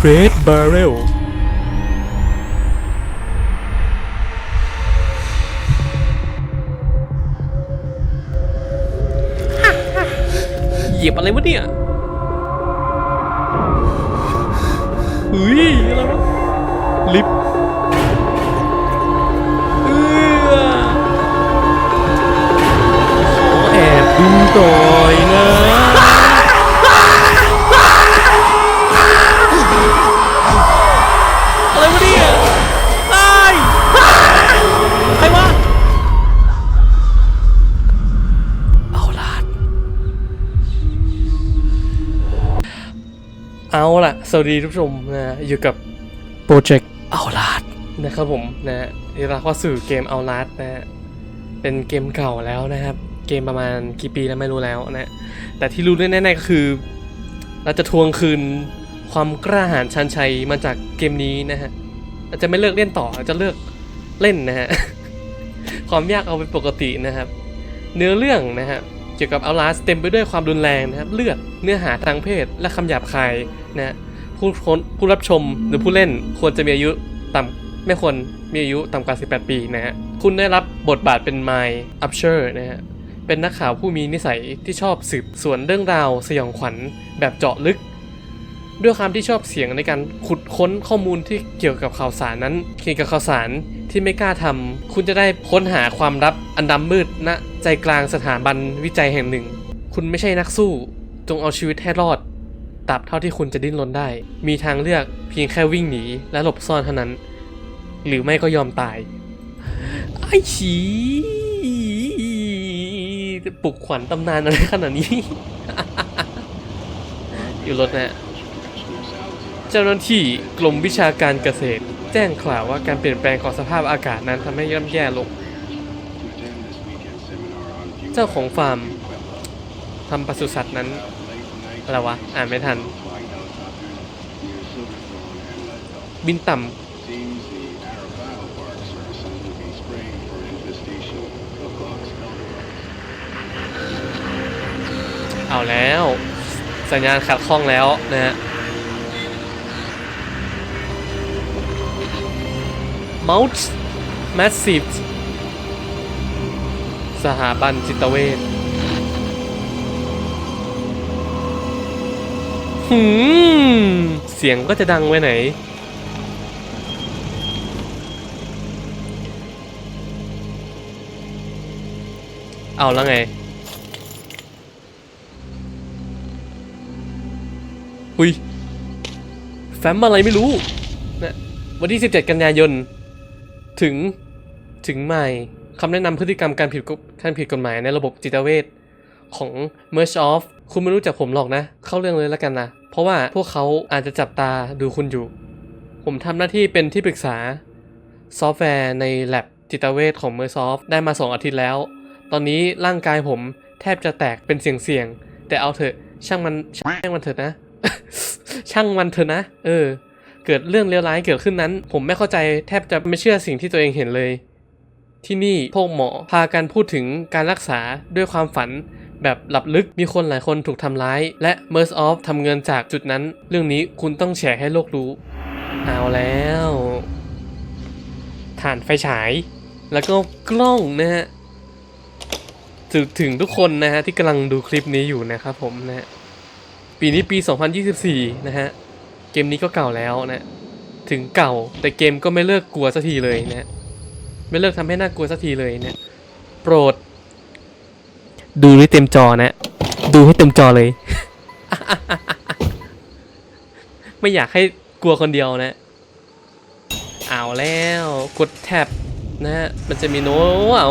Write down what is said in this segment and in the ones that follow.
เฟรดบาร์เรลเหยียบอะไรวะเนี่ยเฮ้ยอะไรวะลิฟต์เออแอบดูต่อน เอาล่ะ สวัสดีทุกผู้ชมนะอยู่กับโปรเจกต์เอาลาดนะครับผมนะนี่เราเข้าสู่เกมเอาลาดนะฮะเป็นเกมเก่าแล้วนะครับ เกมประมาณกี่ปีแล้วไม่รู้แล้วนะ แต่ที่รู้แน่ๆก็คือ เราจะทวงคืนความกล้าหาญชันชัยมาจากเกมนี้นะฮะเราจะไม่เลิกเล่นต่อเราจะเลิกเล่นนะฮะความยากเอาเป็นปกตินะครับ เนื้อเรื่องนะฮะ เกี่ยวกับเอาลาสเต็มไปด้วยความรุนแรงนะครับเลือดเนื้อหาทางเพศและคำหยาบคายนะผู้คนผู้รับชมหรือผู้เล่นควรจะมีอายุต่ำไม่ควรมีอายุต่ำกว่า 18 ปีนะฮะคุณได้รับบทบาทเป็นไมล์อัพเชอร์นะฮะเป็นนักข่าวผู้มีนิสัยที่ชอบสืบสวนเรื่องราวสยองขวัญแบบเจาะลึก ด้วยความที่ชอบเสียงในการขุดค้นข้อมูลที่เกี่ยวกับข่าวสารนั้นเกี่ยวกับข่าวสารที่ไม่กล้าทำคุณจะได้ค้นหาความลับอันดำมืดณใจกลางสถาบันวิจัยแห่งหนึ่ง คุณไม่ใช่นักสู้ จงเอาชีวิตให้รอดตราบเท่าที่คุณจะดิ้นรนได้ มีทางเลือกเพียงแค่วิ่งหนีและหลบซ่อนเท่านั้น หรือไม่ก็ยอมตายไอ้ฉีปลุกขวัญตำนานอะไรขนาดนี้ อยู่รถนะ เจ้าหน้าที่กรมวิชาการเกษตร แจ้งข่าวว่าการเปลี่ยนแปลงของสภาพอากาศนั้นทำให้ย่ำแย่ลง เจ้าของฟาร์มทำปศุสัตว์นั้นอะไรวะ อ่านไม่ทัน บินต่ำเอาแล้ว สัญญาณขัดข้องแล้วนะฮะ Mount Massive สถาบันจิตเวชหืม เสียงก็จะดังไว้ไหน เอาแล้วไง หุยแฟ้มอะไรไม่รู้นะวันที่ 17 กันยายน ถึงถึงใหม่คำแนะนำพฤติกรรมการผิดการผิดกฎหมายในระบบจิตเวชของ Merge Off คุณไม่รู้จักผมหรอกนะ เข้าเรื่องเลยแล้วกันนะ เพราะว่าพวกเขาอาจจะจับตาดูคุณอยู่ ผมทำหน้าที่เป็นที่ปรึกษา ซอฟต์แวร์ใน lab จิตเวชของ Merge Off ได้มา 2 อาทิตย์แล้ว ตอนนี้ร่างกายผมแทบจะแตกเป็นเสียงๆแต่เอาเถอะช่างมันช่างมันเถอะนะ ช่างมันเถอะนะ เออ เกิดเรื่องเลวร้ายเกิดขึ้นนั้น ผมไม่เข้าใจแทบจะไม่เชื่อสิ่งที่ตัวเองเห็นเลย ที่นี่พวกหมอพากันพูดถึงการรักษาด้วยความฝัน แบบหลับลึกมีคนหลายคนถูกทำร้าย และ m e r s off ทำเงินจากจุดนั้น เรื่องนี้คุณต้องแชร์ให้โลกรู้ เอาแล้วฐานไฟฉาย แล้วก็กล้องนะฮะถถึงทุกคนนะฮะที่กำลังดูคลิปนี้อยู่นะครับผมนะฮะปีนี้ปี 2024 นะฮะ เกมนี้ก็เก่าแล้วนะถึงเก่าแต่เกมก็ไม่เลิกกลัวสักทีเลยนะไม่เลิกทำให้น่ากลัวสักทีเลยเนี่ยโปรด ดูให้เต็มจอนะ ดูให้เต็มจอเลย ไม่อยากให้กลัวคนเดียวนะเอาแล้วกดแท็บนะฮะมันจะมีโน้เอา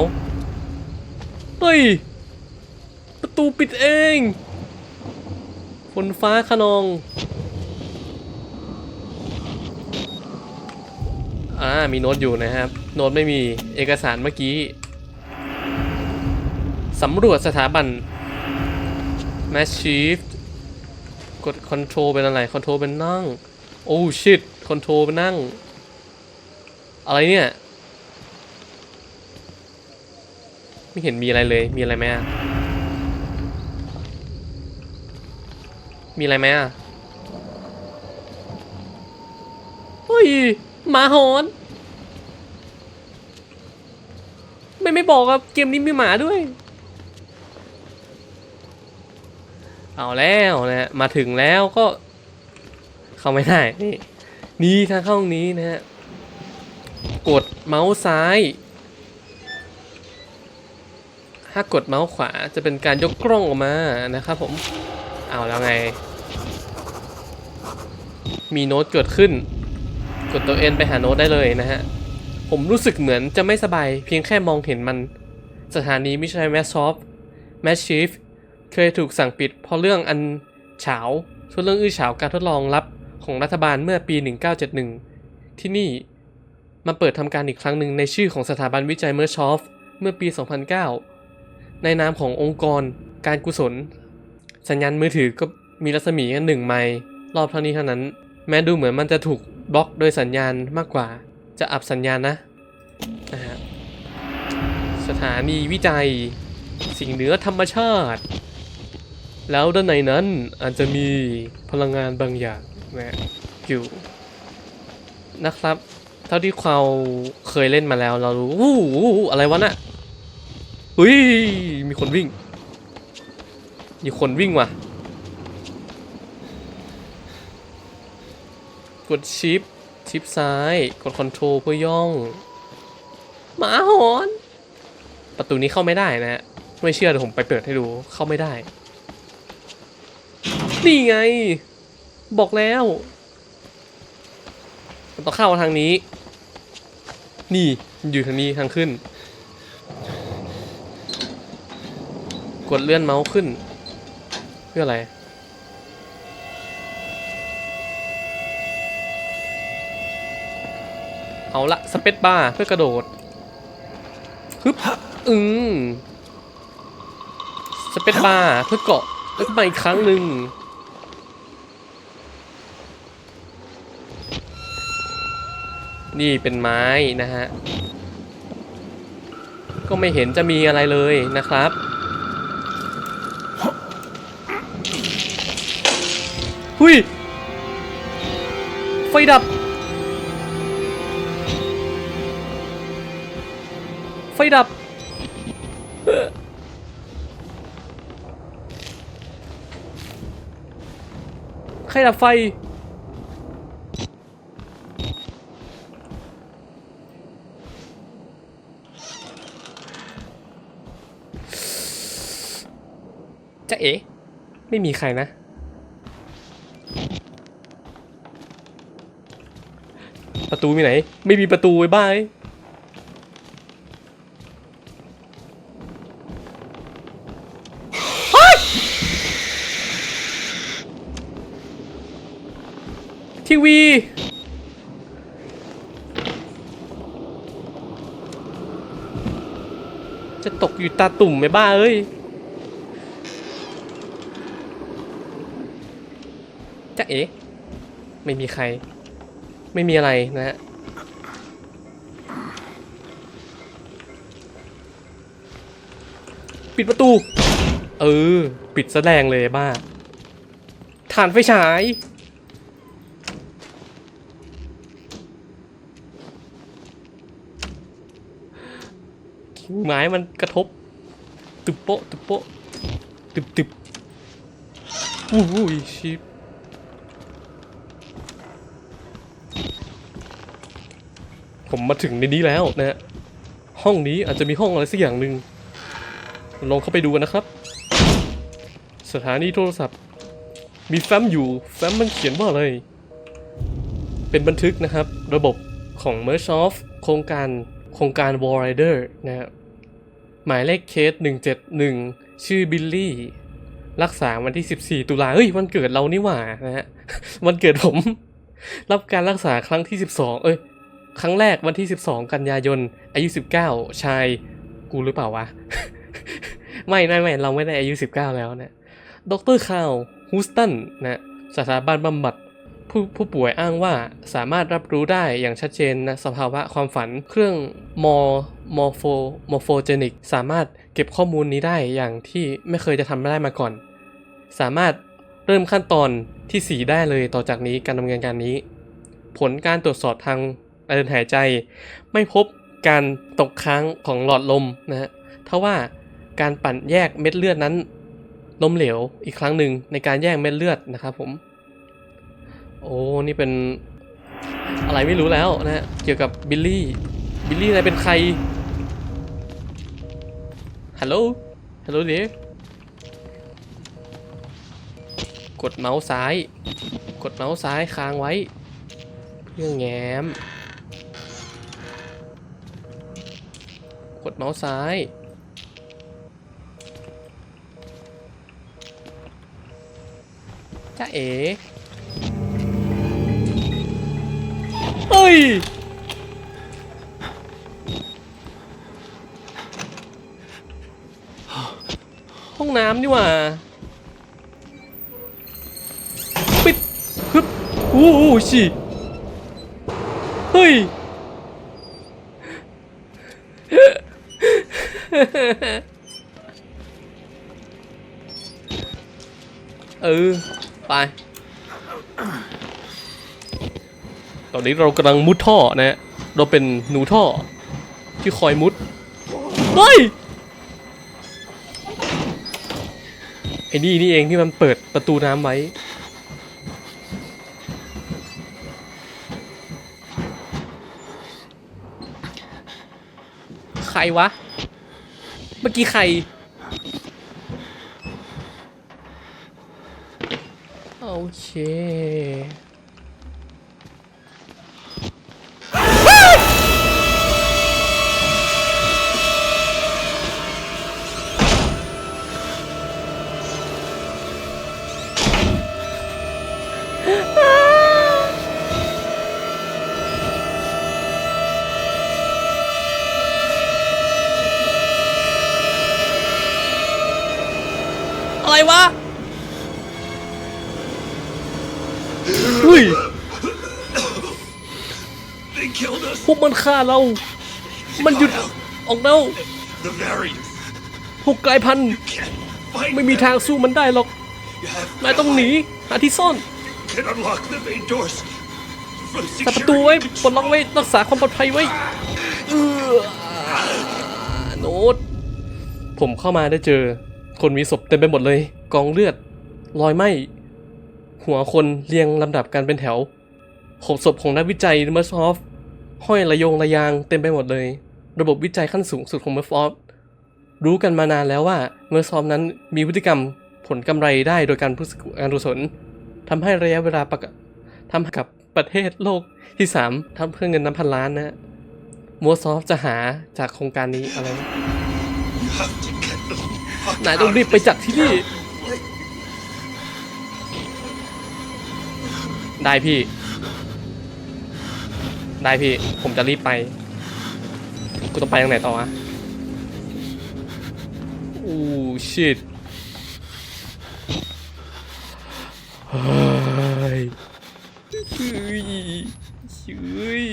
เฮ้ย ประตูปิดเอง ฝนฟ้าขนอง อ่ามีโน้ตอยู่นะครับ โน้ตไม่มีเอกสารเมื่อกี้สำรวจสถาบัน Mass Shift กด Control เป็นอะไร Control เป็นนั่ง โอ้ shit Control เป็นนั่ง อะไรเนี่ย ไม่เห็นมีอะไรเลย มีอะไรไหมอะมีอะไรไหมอะ เฮ้ย หมาหอนไม่ไม่บอกครับเกมนี้มีหมาด้วย เอาแล้วนะฮะมาถึงแล้วก็ เข้าไม่ได้ นี่นี่ทางเข้าตรงนี้นะฮะกดเมาส์ซ้าย ถ้ากดเมาส์ขวาจะเป็นการยกกล้องออกมานะครับผม เอาแล้วไง มีโน้ตเกิดขึ้น กดตัวเอ็นไปหาโน้ตได้เลยนะฮะ ผมรู้สึกเหมือนจะไม่สบาย เพียงแค่มองเห็นมัน สถานีมิชัยแมสซอฟแมชชีฟเคยถูกสั่งปิดเพราะเรื่องอันเฉาส่วนเรื่องอื้อเฉาการทดลองลับของรัฐบาลเมื่อปี 1971 ที่นี่มาเปิดทำการอีกครั้งหนึ่งในชื่อของสถาบันวิจัยเมอร์ชอฟเมื่อปี 2009 ในนามขององค์กรการกุศล สัญญาณมือถือก็มีรัศมีแค่หนึ่งไมล์รอบเท่านี้เท่านั้น แม้ดูเหมือนมันจะถูก บล็อกโดยสัญญาณมากกว่า จะอับสัญญาณนะนะฮะสถานีวิจัย สิ่งเหนือธรรมชาติ แล้วด้านในนั้นอาจจะมีพลังงานบางอย่างนะอยู่นะครับ เท่าที่เราเคยเล่นมาแล้วเรารู้อู้หูอะไรวะน่ะอุ้ยมีคนวิ่ง มีคนวิ่งว่ะ กดชิป ชิปซ้าย กดคอนโทรลเพื่อย่อง หมาหอน ประตูนี้เข้าไม่ได้นะฮะ ไม่เชื่อเดี๋ยวผมไปเปิดให้ดู เข้าไม่ได้ นี่ไง บอกแล้วมันต้องเข้าทางนี้ นี่อยู่ทางนี้ทางขึ้น กดเลื่อนเมาส์ขึ้น เพื่ออะไร เอาละสเปซบาร์เพื่อกระโดดฮึบอืมสเปซบาร์เพื่อเกาะแล้วก็มาอีกครั้งหนึ่งนี่เป็นไม้นะฮะ ก็ไม่เห็นจะมีอะไรเลยนะครับ หุยไฟดับ ไฟดับ ใครดับไฟ จะเอ๋ไม่มีใครนะ ประตูมีไหน ไม่มีประตูไว้บ้า ทีวี จะตกอยู่ตาตุ่มไหมบ้าเอ้ยจะเอ๋ไม่มีใคร ไม่มีอะไรนะฮะปิดประตู เออ ปิดแสดงเลยบ้าฐานไฟฉาย ไม้มันกระทบ ตึบโปะตึบโปะตึบตึบอู้หูยชิปผมมาถึงในนี้แล้วนะฮะห้องนี้อาจจะมีห้องอะไรสักอย่างหนึ่งลองเข้าไปดูกันนะครับ สถานีโทรศัพท์ มีแฟ้มอยู่แฟ้มมันเขียนว่าอะไร เป็นบันทึกนะครับ ระบบของ m e r c h o f โครงการโครงการ War Rider นะครับ หมายเลขเคส 171 ชื่อบิลลี่ รักษาวันที่ 14 ตุลาเฮ้ย วันเกิดเรานี่หว่านะฮะ วันเกิดผม รับการรักษาครั้งที่ 12 เอ้ย ครั้งแรกวันที่ 12 กันยายน อายุ 19 ชาย กูหรือเปล่าวะ ไม่ไม่ไม่เราไม่ได้อายุ 19 แล้วนะดรคาวฮูสตันนะสถาบันบำบัดผู้ผู้ป่วยอ้างว่าสามารถรับรู้ได้อย่างชัดเจนนะสภาวะความฝันเครื่องม อมอร์โฟมอร์โฟเจนิกสามารถเก็บข้อมูลนี้ได้อย่างที่ไม่เคยจะทำได้มาก่อน สามารถเริ่มขั้นตอนทีสี่ 4 ได้เลยต่อจากนี้การดำเนินการนี้ ผลการตรวจสอบทางเดินหายใจ ไม่พบการตกค้างของหลอดลมนะฮะทว่าการปั่นแยกเม็ดเลือดนั้นล้มเหลวอีกครั้งหนึ่งในการแยกเม็ดเลือดนะครับผม โอ้ นี่เป็นอะไรไม่รู้แล้วนะฮะ เกี่ยวกับบิลลี่ บิลลี่อะไรเป็นใคร ฮัลโหล ฮัลโหลเดฟกดเมาส์ซ้าย กดเมาส์ซ้ายค้างไว้เพื่อแง้ม กดเมาส์ซ้าย จ้าเอ๋เฮ้ย น้ำนี่หว่าปิดฮึบโอ้โหชิเฮ้ยเออ ไป ตอนนี้เรากำลังมุดท่อนะ เราเป็นหนูท่อที่คอยมุด เฮ้ย ไอ้นี่นี่เองที่มันเปิดประตูน้ำไว้ ใครวะ เมื่อกี้ใครโอเค อะไรวะเฮ้ย They killed us. พวกมันฆ่าเรา มันหยุดออกแล้ว The variants พวกกลายพันธุ์ can't fight. ไม่มีทางสู้มันได้หรอก You have นายต้องหนีหาที่ซ่อน can unlock the main doors. For จับประตูไว้ security ปลดล็อกไว้รักษาความปลอดภัยไว้เออโน้ตผมเข้ามาได้เจอ คนมีศพเต็มไปหมดเลย กองเลือด รอยไหมหัวคนเรียงลำดับกันเป็นแถวขบศพของนักวิจัยเมอร์ซอฟห้อยระยงระยางเต็มไปหมดเลย ระบบวิจัยขั้นสูงสุดของเมอร์ซอฟรู้กันมานานแล้วว่าเมอร์ซอฟนั้นมีพฤติกรรมผลกำไรได้โดยการผู้การกุศลทำให้ระยะเวลาประกาทำให้กับประเทศโลกที่สามทำเพื่อเงินนับพันล้านนะฮะมัวซอฟจะหาจากโครงการนี้อะไรนะ นายต้องรีบไปจัดที่นี่ ได้พี่ ได้พี่ ผมจะรีบไป กูต้องไปทางไหนต่ออะอู้ชิตเฮ้ยเฮ้ย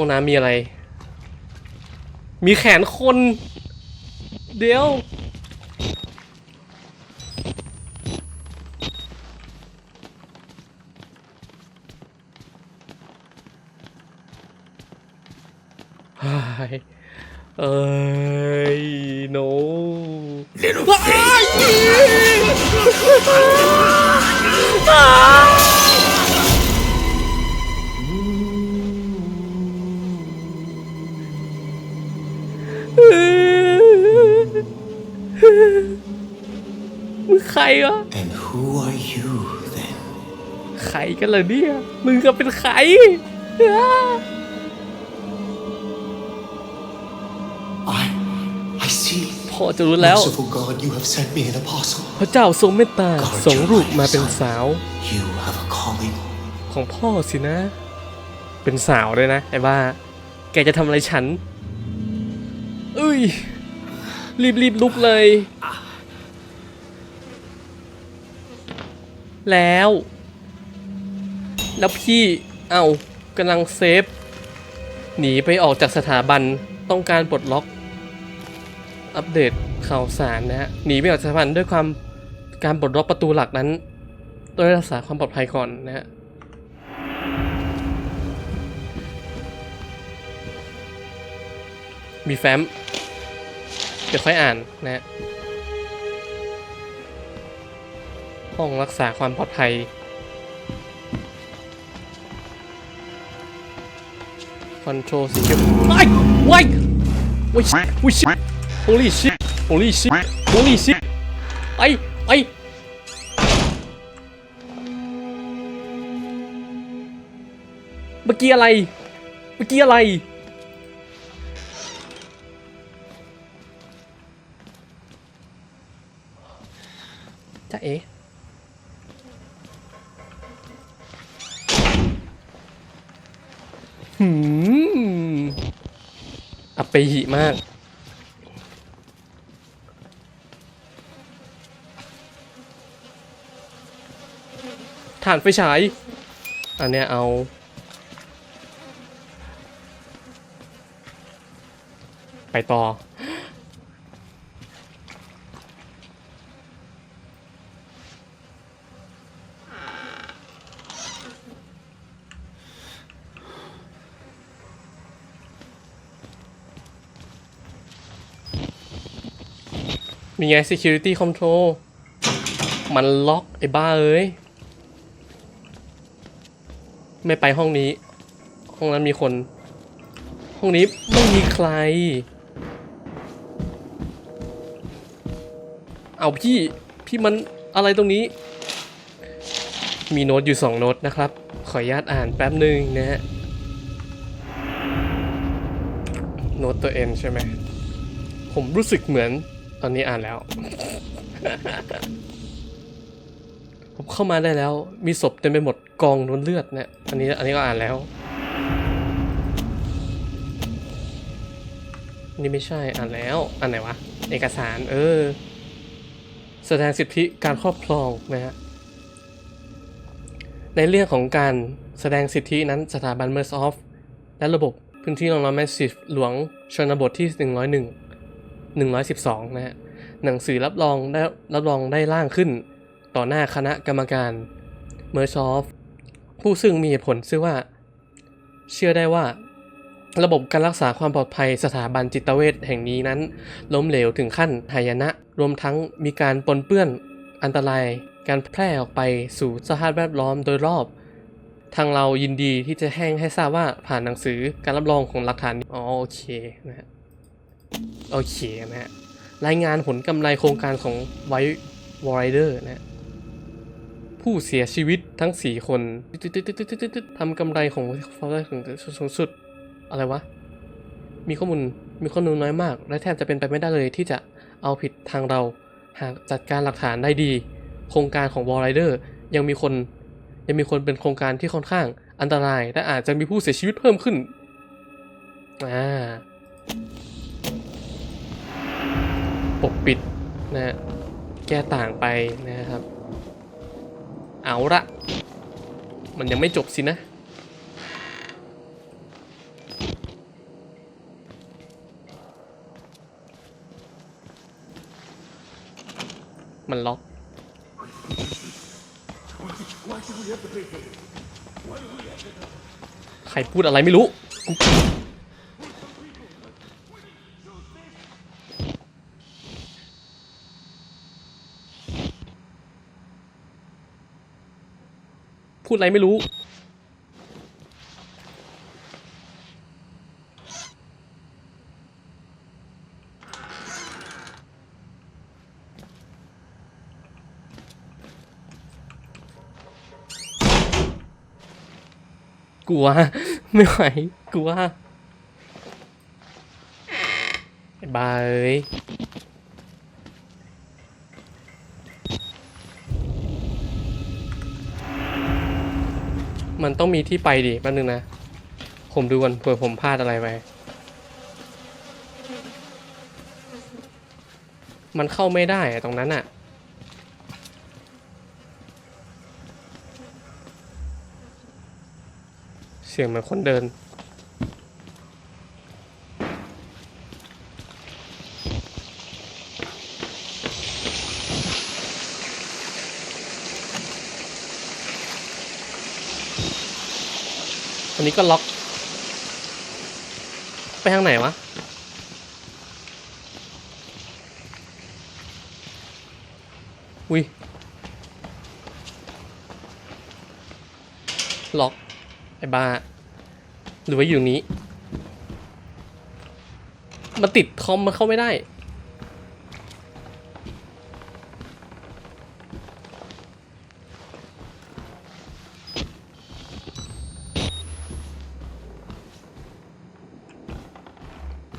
ห้องน้ำมีอะไร มีแขนคน เดี๋ยวเฮ้ยเอ้ย no Little อ้ รวะ And who are you then? ใครกันเหรอเนี่ย มึงก็เป็นใครอ้า I I see. พอจะรู้แล้ว Merciful God, you have sent me an apostle. พระเจ้าทรงเมตตาส่งลูกมาเป็นสาว You have a calling. ของพ่อสินะ เป็นสาวด้วยนะ ไอ้บ้า แกจะทำอะไรฉันเอ้ย รีบรีบลุกเลย แล้ว แล้วพี่เอา้ากำลังเซฟ หนีไปออกจากสถาบันต้องการปลดล็อก อัปเดตข่าวสารนะฮะหนีไปออกจากสถาบันด้วยความการปลดล็อกประตูหลักนั้นต้องรักษาความปลอดภัยก่อนนะฮะมีแฟ้มเดี๋ยวค่อยอ่านนะฮะ้องรักษาความปลอดภัย Control Secure ไอ้ไว้ไว้ไว้ shit Holy shit Holy shit Holy shit ไอ้ไอ้เมื่อกี้อะไร เมื่อกี้อะไร ปเปหิมาก ฐานไฟฉาย อันเนี้ยเอา ไปต่อ มีไง security control มันล็อกไอ้บ้าเอ้ย ไม่ไปห้องนี้ ห้องนั้นมีคน ห้องนี้ไม่มีใคร เอาพี่ พี่มันอะไรตรงนี้ มีโน้ตอยู่สองโน้ตนะครับ ขออนุญาตอ่านแป๊บหนึ่งนะฮะ โน้ตตัวเอ็นใช่ไหม ผมรู้สึกเหมือน ตอนนี้อ่านแล้ว ผมเข้ามาได้แล้ว มีศพเต็มไปหมดกองนวลเลือดเนี่ยอันนี้อันนี้ก็อ่านแล้วนี่ไม่ใช่อ่านแล้วอันไหนวะ เอกสาร เออ แสดงสิทธิการครอบครองนะฮะในเรื่องของการแสดงสิทธินั้นสถาบันเมอร์ซอฟและระบบพื้นที่รองรับแมสซีฟหลวงชนบทที่ 101 112 นะฮะ หนังสือรับรองได้รับรองได้ร่างขึ้น ต่อหน้าคณะกรรมการเมอร์ซอฟผู้ซึ่งมีเหตุผลซึ่งว่า เชื่อได้ว่า ระบบการรักษาความปลอดภัยสถาบันจิตเวชแห่งนี้นั้น ล้มเหลวถึงขั้นหายนะ รวมทั้งมีการปนเปื้อนอันตรายการแพร่ออกไปสู่สภาพแวดล้อมโดยรอบ ทางเรายินดีที่จะแห้งให้ทราบว่าผ่านหนังสือการรับรองของหลักฐานอ๋อโอเคนะฮะ โอเคนะฮะ รายงานผลกำไรโครงการของไวท์วอร์เดอร์นะฮะผู้เสียชีวิตทั้ง 4 คนทำกำไรของฟอร์ถึงสูงสุดอะไรวะ มีข้อมูล มีข้อมูลน้อยมาก และแทบจะเป็นไปไม่ได้เลยที่จะเอาผิดทางเรา หากจัดการหลักฐานได้ดี โครงการของวอร์เดอร์ยังมีคน ยังมีคนเป็นโครงการที่ค่อนข้างอันตราย และอาจจะมีผู้เสียชีวิตเพิ่มขึ้น อ่า ปกปิดนะฮะแก้ต่างไปนะครับ เอาละมันยังไม่จบสินะ มันล็อก ใครพูดอะไรไม่รู้ พูดอะไรไม่รู้ กลัว ไม่ไหว กลัวไอ้บ้าเอ้ย มันต้องมีที่ไปดิแป๊บนึงนะ ผมดูก่อนเผื่อผมพลาดอะไรไป มันเข้าไม่ได้ตรงนั้นอะเสียงเหมือนคนเดิน นนี้ก็ล็อก ไปทางไหนวะ อุ้ย ล็อก ไอ้บ้า หรือว่าอยู่นี้ มันติดคอมมันเข้าไม่ได้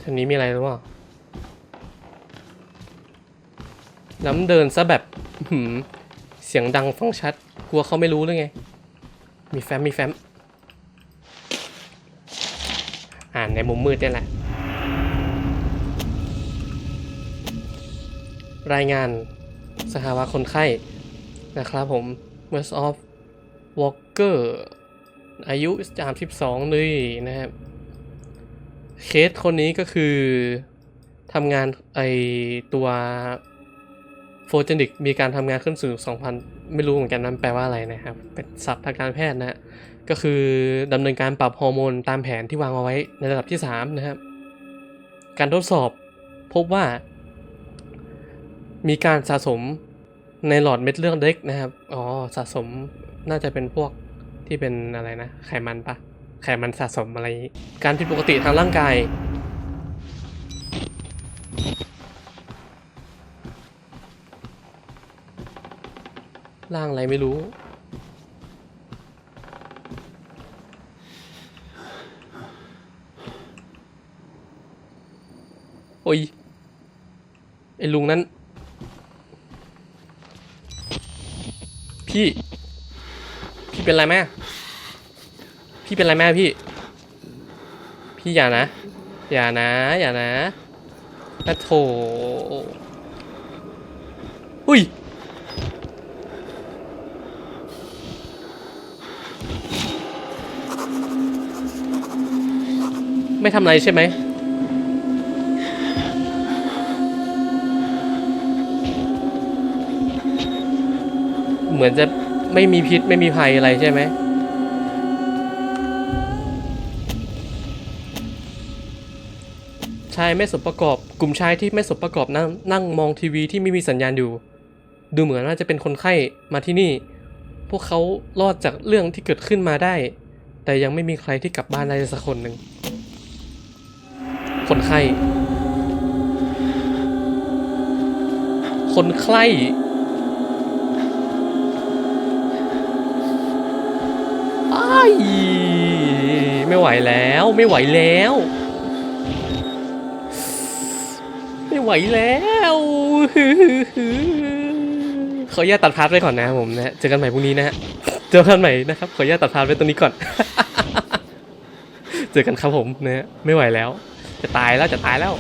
ทางนี้มีอะไรหรือเปล่าแล้วมันเดินซะแบบเสียงดังฟังชัด กลัวเขาไม่รู้หรือไง มีแฟ้มมีแฟ้ม อ่านในมุมมืดนี่แหละ รายงานสภาวะคนไข้นะครับผม w e s t of Walker อายุ 32เลยนะครับ เคสคนนี้ก็คือทำงานไอตัวโฟเจนิกมีการทำงานขึ้นสู่ 2,000 ไม่รู้เหมือนกันนั้นแปลว่าอะไรนะครับ เป็นศัพท์ทางการแพทย์นะฮะก็คือดำเนินการปรับฮอร์โมนตามแผนที่วางเอาไว้ในระดับที่ 3 นะครับ การทดสอบพบว่า มีการสะสมในหลอดเม็ดเลือดเล็กนะครับ อ๋อ สะสมน่าจะเป็นพวกที่เป็นอะไรนะ ไขมันปะ ไขมันสะสมอะไร การผิดปกติทางร่างกาย ร่างอะไรไม่รู้ โอ้ย ไอ้ลุงนั้น พี่ พี่เป็นไรไหม พี่เป็นไรแม่พี่ พี่อย่านะ อย่านะ อย่านะอะโถอุ้ยไม่ทำอะไรใช่ไหม เหมือนจะไม่มีพิษไม่มีภัยอะไรใช่ไหมายไม่สมประกอบ กลุ่มชายที่ไม่สมประกอบนั่งนั่งมองทีวีที่ไม่มีสัญญาณอยู่ ดูเหมือนว่าจะเป็นคนไข้มาที่นี่ พวกเขารอดจากเรื่องที่เกิดขึ้นมาได้ แต่ยังไม่มีใครที่กลับบ้านได้สักคนหนึ่ง คนไข้ คนไข้ไม่ไหวแล้ว ไม่ไหวแล้ว ไม่ไหวแล้วขออนุญาตตัดพาร์ทไปก่อนนะผมนะฮะเจอกันใหม่พรุ่งนี้นะฮะเจอกันใหม่นะครับขออนุญาตตัดพาร์ทไปตรงนี้ก่อน เจอกันครับผมนะฮะไม่ไหวแล้ว จะตายแล้วจะตายแล้ว